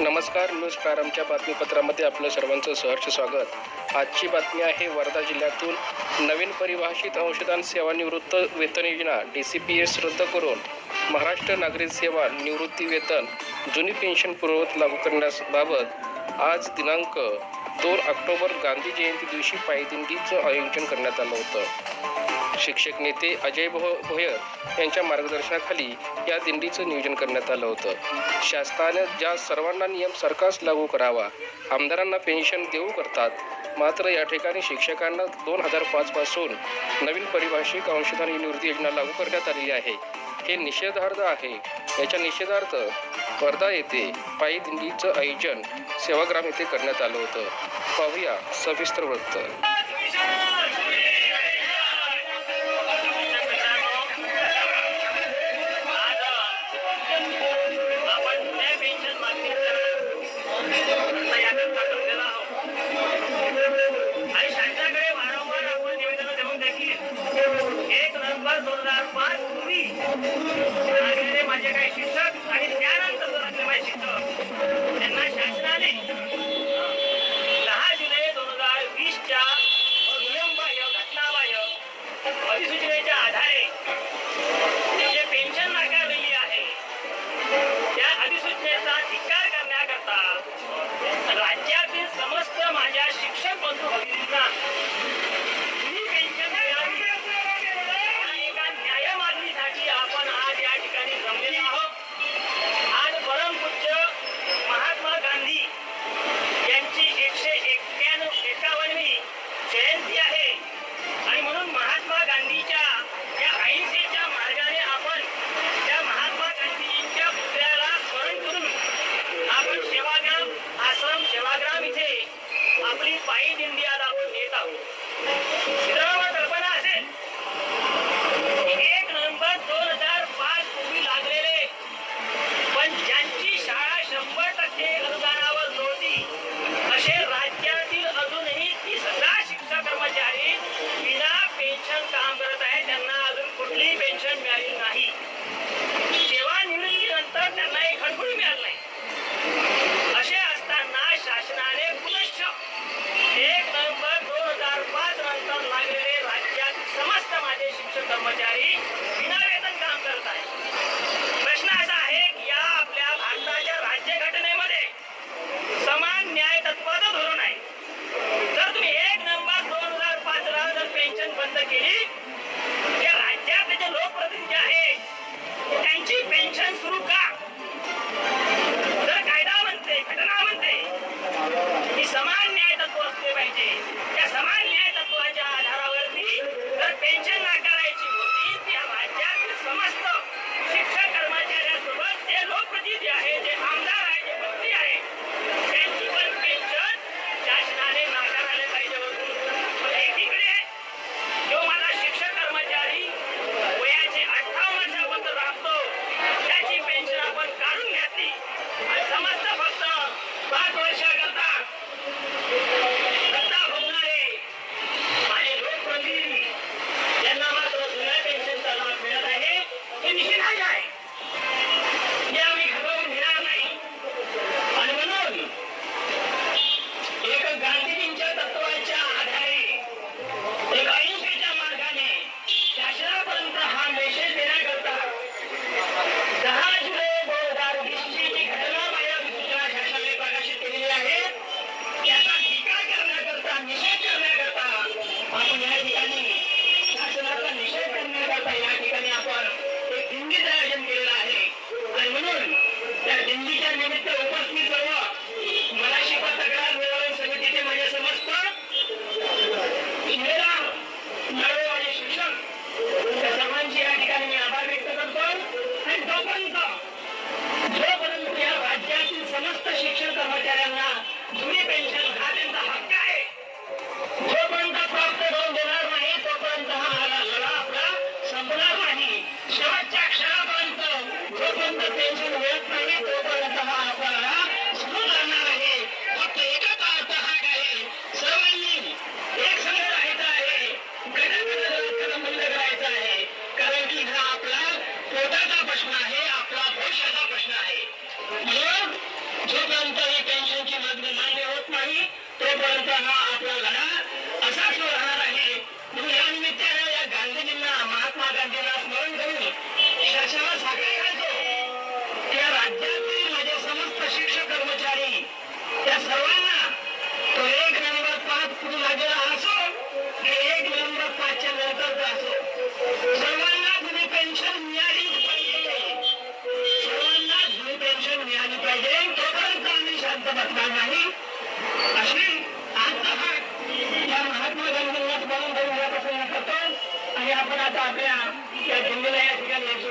नमस्कार न्यूज प्रारंभच्या बातमीपत्रामध्ये आपलं सर्वांचं सहर्ष स्वागत. आजची बातमी आहे वर्धा जिल्ह्यातून नवीन परिभाषित अंशदान सेवानिवृत्त वेतन योजना डी सी पी एस रद्द करून महाराष्ट्र नागरिक सेवा निवृत्ती वेतन जुनी पेन्शन पूर्ववत लागू करण्याबाबत आज दिनांक दोन ऑक्टोबर गांधी जयंती दिवशी पायदिंडीचं आयोजन करण्यात आलं होतं. शिक्षक नेते अजय भो भोयर यांच्या मार्गदर्शनाखाली या दिंडीचं नियोजन करण्यात आलं होतं. शासनाने ज्या सर्वांना नियम सरकारच लागू करावा आमदारांना पेन्शन देऊ करतात मात्र या ठिकाणी शिक्षकांना दोन हजार पाचपासून नवीन परिभाषिक अंशदान निवृत्ती योजना लागू करण्यात आलेली आहे. हे निषेधार्थ आहे. याच्या निषेधार्थ वर्धा येथे पायी दिंडीचं आयोजन सेवाग्राम येथे करण्यात आलं होतं. पाहूया सविस्तर वृत्त. एक दोन हजार पाच पूर्वी कर्मचारी विनावेतन काम करत आहे प्रश्न असा आहे की या आपल्या भारताच्या राज्यघटनेमध्ये समान न्याय तत्वाचं धोरण आहे. जर तुम्ही एक नंबर दोन हजार पाच ला जर पेन्शन बंद केली या राज्यातले जे लोकप्रतिनिधी आहे त्यांची पेन्शन सुरू का? जर कायदा म्हणते घटना म्हणते की समान न्याय तत्व असले पाहिजे. दिंडीचं आयोजन केलेलं आहे. आणि म्हणून त्या निमित्त उपस्थित सर्व तक्रार निवारण समितीचे समस्त शिक्षक त्या सर्वांची या ठिकाणी मी आभार व्यक्त करतो. आणि जोपर्यंत जोपर्यंत या राज्यातील समस्त शिक्षण कर्मचाऱ्यांना जुनी पेन्शन हा त्यांचा हक्क आहे जोपर्यंत प्राप्त करून देणार नाही तोपर्यंत हा लढा आपला संपणार नाही. शेवटच्या क्षणात जोपर्यंत पेन्शन नाही तोपर्यंत हा अर्थ हा आहे. सर्वांनी एक संघ राहायचा आहे. कारण की हा आपला पोटाचा प्रश्न आहे आपला भविष्याचा प्रश्न आहे. म्हणून जोपर्यंत याचे नंतर असो. सर्वांना तुम्ही पेन्शन मिळालीच पाहिजे. सर्वांना तुम्ही पेन्शन मिळाली पाहिजे. तोपर्यंत आम्ही शांत बसणार नाही. अशी आजचा भाग या महात्मा गांधींना स्मरण करून करतो. आणि आपण आता आपल्या या जिल्ह्याला या ठिकाणी